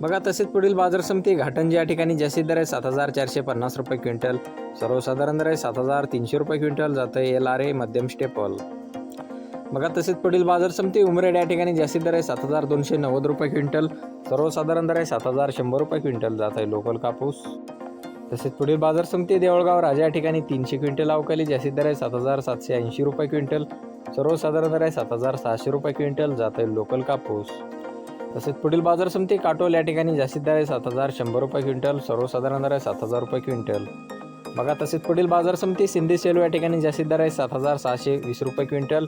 बघा तसेच पुढील बाजार समिती घाटंजी या ठिकाणी जास्तीत दर आहे सात हजार चारशे पन्नास रुपये क्विंटल. सर्वसाधारण दर आहे सात हजार तीनशे रुपये क्विंटल जातं एल आर ए मध्यम स्टेपल. बघा तसेच पुढील बाजार समिती उमरेड या ठिकाणी जास्तीत दर आहे सात हजार दोनशे नव्वद रुपये क्विंटल. सर्वसाधारण दर आहे सात हजार शंभर रुपये क्विंटल जात आहे लोकल कापूस. तसेच पुढील बाजार समिती देवळगाव राजा या ठिकाणी तीनशे क्विंटल अवकाली जास्तीत दर आहे सात हजार सातशे ऐंशी रुपये क्विंटल. सर्वसाधारण दर आहे सात हजार सहाशे रुपये क्विंटल जात आहे लोकल कापूस. तसेच पुढील बाजार समिती काटोल या ठिकाणी जास्तीत दर आहे सात हजार शंभर रुपये क्विंटल सर्वसाधारण दर आहे सात हजार रुपये क्विंटल. बघा तसेच पुढील बाजार समिती सिंधी सेलू या ठिकाणी जास्तीत दर आहे सात हजार सहाशे वीस रुपये क्विंटल